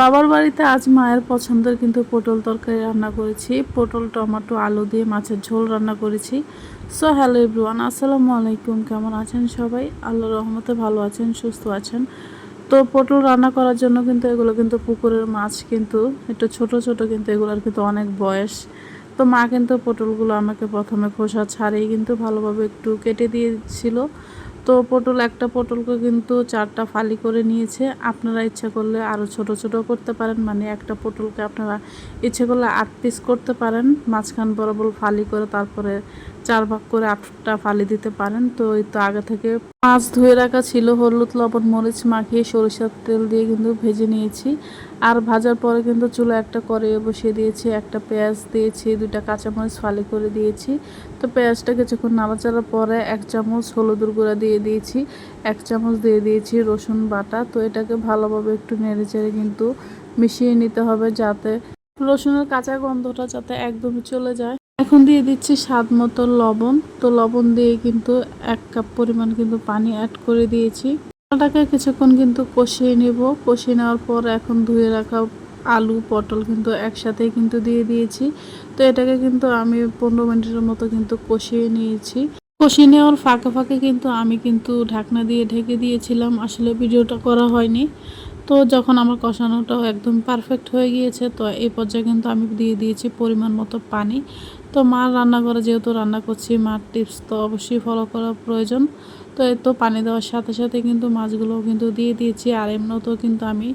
বাবার বাড়িতে আজ মায়ের পছন্দের কিন্তু পটল তরকারি রান্না করেছি। পটল, টমেটো, আলু দিয়ে মাছের ঝোল রান্না করেছি। সো হ্যালো এভরিওয়ান আসসালামু আলাইকুম। কেমন আছেন সবাই? আল্লাহ রহমতে ভালো আছেন, সুস্থ আছেন। তো পটল রান্না করার জন্য কিন্তু এগুলো কিন্তু পুকুরের মাছ কিন্তু, একটু ছোট ছোট কিন্তু এগুলোর কিন্তু অনেক বয়স। তো মা কিন্তু পটলগুলো আমাকে প্রথমে খোসা ছাড়িয়ে কিন্তু ভালোভাবে একটু কেটে দিয়েছিল। তো পটল, একটা পটলকে কিন্তু চারটা ফালি করে নিয়েছে। আপনারা ইচ্ছা করলে আরও ছোট ছোট করতে পারেন। মানে একটা পটলকে আপনারা ইচ্ছে করলে আট পিস করতে পারেন। মাঝখান বরাবর ফালি করে তারপরে চার ভাগ করে আটটা ফালি দিতে পারেন। তো এই তো আগে থেকে মাছ ধুয়ে রাখা ছিল, হলুদ, লবণ, মরিচ মাখিয়ে সরিষার তেল দিয়ে কিন্তু ভেজে নিয়েছি। আর ভাজার পরে কিন্তু চুলো একটা করে বসিয়ে দিয়েছি, একটা পেঁয়াজ দিয়েছি, দুইটা কাঁচামরিচ ফালি করে দিয়েছি। তো পেঁয়াজটা কিছুক্ষণ নাড়াচাড়ার পরে এক চামচ হলুদের গুঁড়া দিয়ে দিয়েছি, এক চামচ দিয়ে দিয়েছি রসুন বাটা। তো এটাকে ভালোভাবে একটু নেড়ে চেড়ে কিন্তু মিশিয়ে নিতে হবে যাতে রসুনের কাঁচা গন্ধটা যাতে একদমই চলে যায়। এখন দিয়ে দিচ্ছি স্বাদ মতো লবণ। তো লবণ দিয়ে কিন্তু এক কাপ পরিমাণ কিন্তু পানি অ্যাড করে দিয়েছি। মশলাটাকে কিছুক্ষণ কিন্তু কষিয়ে নেব। কষিয়ে নেওয়ার পর এখন ধুয়ে রাখা আলু, পটল কিন্তু একসাথে কিন্তু দিয়ে দিয়েছি। তো এটাকে কিন্তু আমি পনেরো মিনিটের মতো কিন্তু কষিয়ে নিয়েছি। কষিয়ে নেওয়ার ফাঁকে ফাঁকে কিন্তু আমি কিন্তু ঢাকনা দিয়ে ঢেকে দিয়েছিলাম। আসলে ভিডিওটা করা হয়নি। তো যখন আমার কষানোটাও একদম পারফেক্ট হয়ে গিয়েছে, তো এই পর্যায়ে কিন্তু আমি দিয়ে দিয়েছি পরিমাণ মতো পানি। তো মার রান্নাঘরে যেহেতু রান্না করছি, মার টিপস তো অবশ্যই ফলো করা প্রয়োজন। তো এই তো পানি দেওয়ার সাথে সাথে কিন্তু মাছগুলোও কিন্তু দিয়ে দিয়েছি, আর এমনিতেও কিন্তু আমি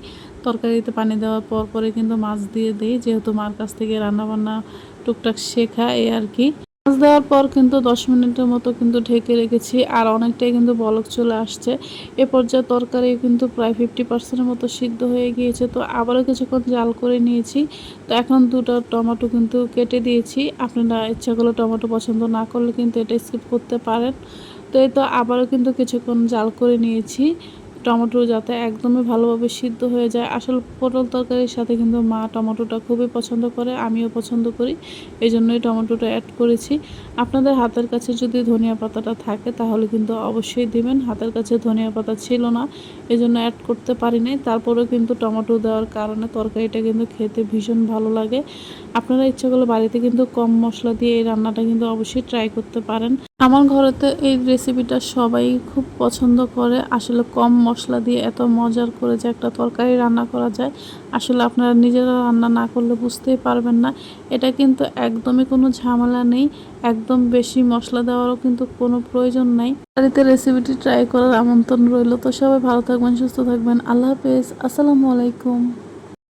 তরকারিতে পানি দেওয়ার পর পরে কিন্তু মাছ দিয়ে দিই, যেহেতু মার কাছ থেকে রান্নাবান্না টুকটাক শেখা এই আর কি। মাছ দেওয়ার পর কিন্তু দশ মিনিটের মতো কিন্তু ঢেকে রেখেছি, আর অনেকটাই কিন্তু বলক চলে আসছে। এ পর্যায়ে তরকারি কিন্তু প্রায় ফিফটি পার্সেন্টের মতো সিদ্ধ হয়ে গিয়েছে, তো আবারও কিছুক্ষণ জাল করে নিয়েছি। তো এখন দুটো টমেটো কিন্তু কেটে দিয়েছি, আপনারা ইচ্ছা করলে টমেটো পছন্দ না করলে কিন্তু এটা স্কিপ করতে পারেন। তো এই তো আবারও কিন্তু কিছুক্ষণ জাল করে নিয়েছি। টমেটো যাতে একদমই ভালোভাবে সিদ্ধ হয়ে যায়। আসল পটল তরকারির সাথে কিন্তু মা টমেটোটা খুবই পছন্দ করে, আমিও পছন্দ করি। এই জন্যই টমেটোটা অ্যাড করেছি। আপনাদের হাতের কাছে যদি ধনিয়া পাতাটা থাকে তাহলে কিন্তু অবশ্যই দিবেন। হাতের কাছে ধনিয়া পাতা ছিল না এই জন্য অ্যাড করতে পারি নাই তারপরেও কিন্তু টমেটো দেওয়ার কারণে তরকারিটা কিন্তু খেতে ভীষণ ভালো লাগে। আপনারা ইচ্ছা করলে বাড়িতে কিন্তু কম মশলা দিয়ে এই রান্নাটা কিন্তু অবশ্যই ট্রাই করতে পারেন। আমার ঘরেতে এই রেসিপিটা সবাই খুব পছন্দ করে। আসলে কম মশলা দিয়ে এত মজার করে যে একটা তরকারি রান্না করা যায়, আসলে আপনারা নিজেরা রান্না না করলে বুঝতেই পারবেন না। এটা কিন্তু একদমই কোনো ঝামেলা নেই, একদম বেশি মশলা দেওয়ারও কিন্তু কোনো প্রয়োজন নাই। বাড়িতে রেসিপিটি ট্রাই করার আমন্ত্রণ রইল, তো সবাই ভালো থাকবেন, সুস্থ থাকবেন, আল্লাহ হাফেজ, আসসালামু আলাইকুম।